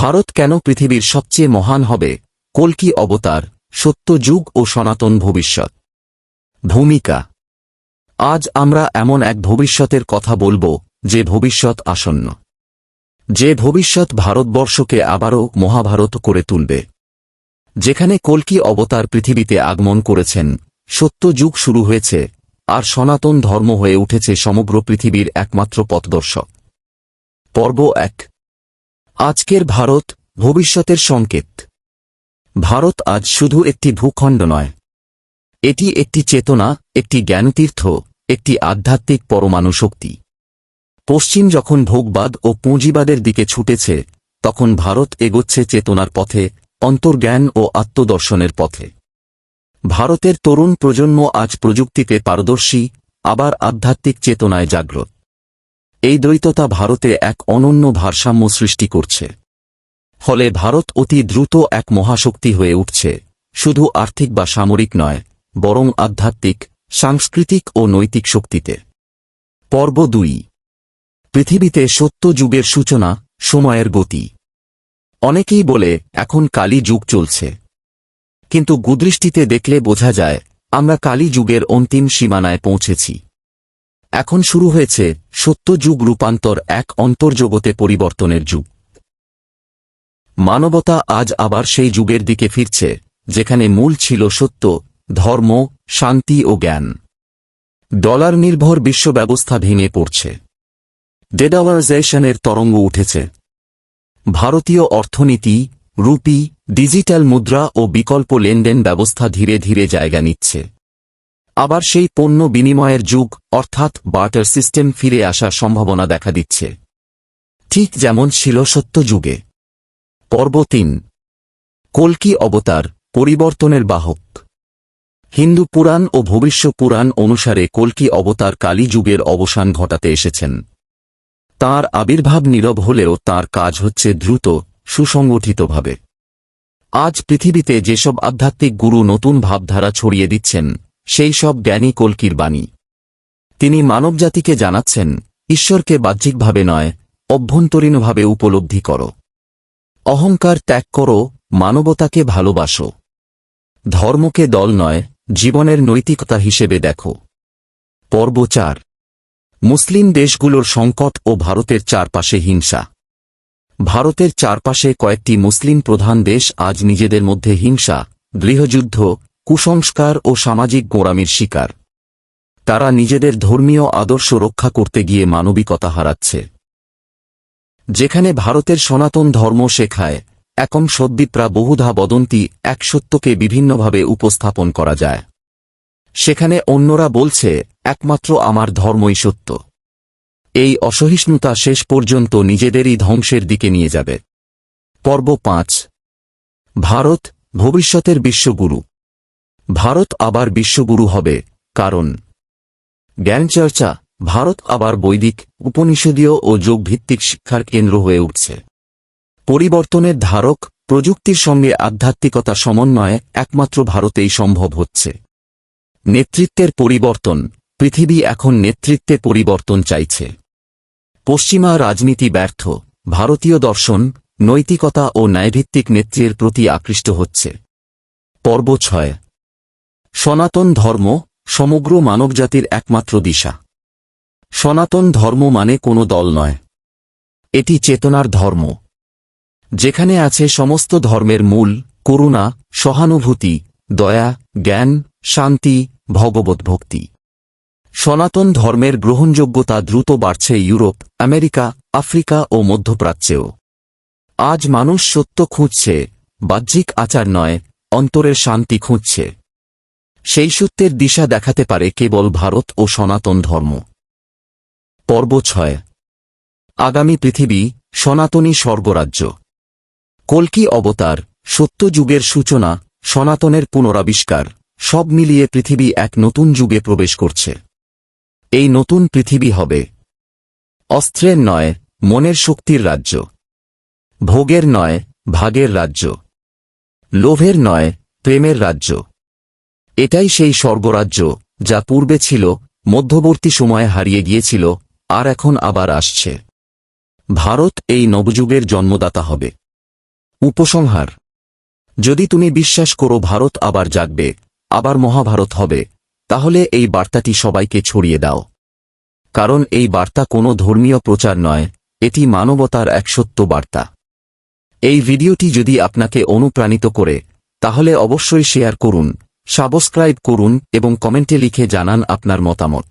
ভারত কেন পৃথিবীর সবচেয়ে মহান হবে? কল্কি অবতার, সত্য যুগ ও সনাতন ভবিষ্যৎ? ভূমিকা। আজ আমরা এমন এক ভবিষ্যতের কথা বলব, যে ভবিষ্যৎ আসন্ন। যে ভবিষ্যৎ ভারতবর্ষকে আবারও মহাভারত করে তুলবে। যেখানে কল্কি অবতার পৃথিবীতে আগমন করেছেন, সত্য যুগ শুরু হয়েছে, আর সনাতন ধর্ম হয়ে উঠেছে সমগ্র পৃথিবীর একমাত্র পথদর্শক। পর্ব এক। আজকের ভারত, ভবিষ্যতের সংকেত। ভারত আজ শুধু একটি ভূখণ্ড নয়। এটি একটি চেতনা, একটি জ্ঞানতীর্থ, একটি আধ্যাত্মিক পরমাণু শক্তি। পশ্চিম যখন ভোগবাদ ও পুঁজিবাদের দিকে ছুটেছে, তখন ভারত এগোচ্ছে চেতনার পথে, অন্তর্জ্ঞান ও আত্মদর্শনের পথে। ভারতের তরুণ প্রজন্ম আজ প্রযুক্তিতে পারদর্শী, আবার আধ্যাত্মিক চেতনায় জাগ্রত। এই দ্বৈততা ভারতে এক অনন্য ভারসাম্য সৃষ্টি করছে। ফলে ভারত অতি দ্রুত এক মহাশক্তি হয়ে উঠছে, শুধু আর্থিক বা সামরিক নয়, বরং আধ্যাত্মিক, সাংস্কৃতিক ও নৈতিক শক্তিতে। পর্ব দুই। পৃথিবীতে সত্য যুগের সূচনা, সময়ের গতি। অনেকেই বলে, এখন কালী যুগ চলছে। কিন্তু গুদৃষ্টিতে দেখলে বোঝা যায়, আমরা কালী যুগের অন্তিম সীমানায় পৌঁছেছি। এখন শুরু হয়েছে সত্য যুগ রূপান্তর এক অন্তর্জগতে পরিবর্তনের যুগ। মানবতা আজ আবার সেই যুগের দিকে ফিরছে, যেখানে মূল ছিল সত্য, ধর্ম, শান্তি ও জ্ঞান। ডলার নির্ভর বিশ্ব ব্যবস্থা ভেঙে পড়ছে। ডেডালারাইজেশনের তরঙ্গ উঠেছে। ভারতীয় অর্থনীতি, রুপি, ডিজিটাল মুদ্রা ও বিকল্প লেনদেন ব্যবস্থা ধীরে ধীরে জায়গা নিচ্ছে। আবার সেই পণ্য বিনিময়ের যুগ, অর্থাৎ বার্টার সিস্টেম ফিরে আসার সম্ভাবনা দেখা দিচ্ছে। ঠিক যেমন ছিল সত্য যুগে। পর্ব তিন। কল্কি অবতার, পরিবর্তনের বাহক। হিন্দু পুরাণ ও ভবিষ্য পুরাণ অনুসারে কল্কি অবতার কালী যুগের অবসান ঘটাতে এসেছেন। তার আবির্ভাব নীরব হলেও তার কাজ হচ্ছে দ্রুত, সুসংগঠিতভাবে। আজ পৃথিবীতে যেসব আধ্যাত্মিক গুরু নতুন ভাবধারা ছড়িয়ে দিচ্ছেন সেই সব জ্ঞানী কল্কির বাণী। তিনি মানবজাতিকে জানাচ্ছেন, ঈশ্বরকে বাহ্যিকভাবে নয়, অভ্যন্তরীণভাবে উপলব্ধি করো। অহংকার ত্যাগ করো, মানবতাকে ভালোবাসো। ধর্মকে দল নয়, জীবনের নৈতিকতা হিসেবে দেখো। পর্ব চার। মুসলিম দেশগুলোর সংকট ও ভারতের চারপাশে হিংসা। ভারতের চারপাশে কয়েকটি মুসলিম প্রধান দেশ আজ নিজেদের মধ্যে হিংসা, গৃহযুদ্ধ কুসংস্কার ও সামাজিক গোড়ামির শিকার। তারা নিজেদের ধর্মীয় আদর্শ রক্ষা করতে গিয়ে মানবিকতা হারাচ্ছে। যেখানে ভারতের সনাতন ধর্ম শেখায় একম সদ্বিপ্রা বহুধা বদন্তি এক সত্যকে বিভিন্নভাবে উপস্থাপন করা যায়। সেখানে অন্যরা বলছে, একমাত্র আমার ধর্মই সত্য। এই অসহিষ্ণুতা শেষ পর্যন্ত নিজেদেরই ধ্বংসের দিকে নিয়ে যাবে। পর্ব পাঁচ। ভারত, ভবিষ্যতের বিশ্বগুরু। ভারত আবার বিশ্বগুরু হবে, কারণ জ্ঞানচর্চা ভারত আবার বৈদিক, উপনিষদীয় ও যোগভিত্তিক শিক্ষার কেন্দ্র হয়ে উঠছে। পরিবর্তনের ধারক, প্রযুক্তির সঙ্গে আধ্যাত্মিকতা সমন্বয়ে একমাত্র ভারতেই সম্ভব হচ্ছে। নেতৃত্বের পরিবর্তন, পৃথিবী এখন নেতৃত্বে পরিবর্তন চাইছে। পশ্চিমা রাজনীতি ব্যর্থ, ভারতীয় দর্শন, নৈতিকতা ও ন্যায়ভিত্তিক নেত্রীর প্রতি আকৃষ্ট হচ্ছে। পর্ব ছয় সনাতন ধর্ম, সমগ্র মানবজাতির একমাত্র দিশা। সনাতন ধর্ম মানে কোনো দল নয়। এটি চেতনার ধর্ম। যেখানে আছে সমস্ত ধর্মের মূল, করুণা, সহানুভূতি, দয়া, জ্ঞান, শান্তি ভগবত ভক্তি সনাতন ধর্মের গ্রহণযোগ্যতা দ্রুত বাড়ছে ইউরোপ, আমেরিকা, আফ্রিকা ও মধ্যপ্রাচ্যেও। আজ মানুষ সত্য খুঁজছে, বাহ্যিক আচার নয়, অন্তরের শান্তি খুঁজছে। সেই সত্যের দিশা দেখাতে পারে কেবল ভারত ও সনাতন ধর্ম। পর্ব ছয়। আগামী পৃথিবী সনাতনী স্বর্গরাজ্য। কল্কি অবতার সত্য যুগের সূচনা, সনাতনের পুনরাবিষ্কার, সব মিলিয়ে পৃথিবী এক নতুন যুগে প্রবেশ করছে। এই নতুন পৃথিবী হবে অস্ত্রের নয়, মনের শক্তির রাজ্য। ভোগের নয়, ভাগের রাজ্য। লোভের নয়, প্রেমের রাজ্য। এটাই সেই স্বর্গরাজ্য, যা পূর্বে ছিল, মধ্যবর্তী সময়ে হারিয়ে গিয়েছিল, আর এখন আবার আসছে। ভারত এই নবযুগের জন্মদাতা হবে। উপসংহার। যদি তুমি বিশ্বাস করো ভারত আবার জাগবে, আবার মহাভারত হবে, তাহলে এই বার্তাটি সবাইকে ছড়িয়ে দাও। কারণ এই বার্তা কোনো ধর্মীয় প্রচার নয়, এটি মানবতার এক সত্য বার্তা। এই ভিডিওটি যদি আপনাকে অনুপ্রাণিত করে, তাহলে অবশ্যই শেয়ার করুন সাবস্ক্রাইব করুন এবং কমেন্টে লিখে জানান আপনার মতামত।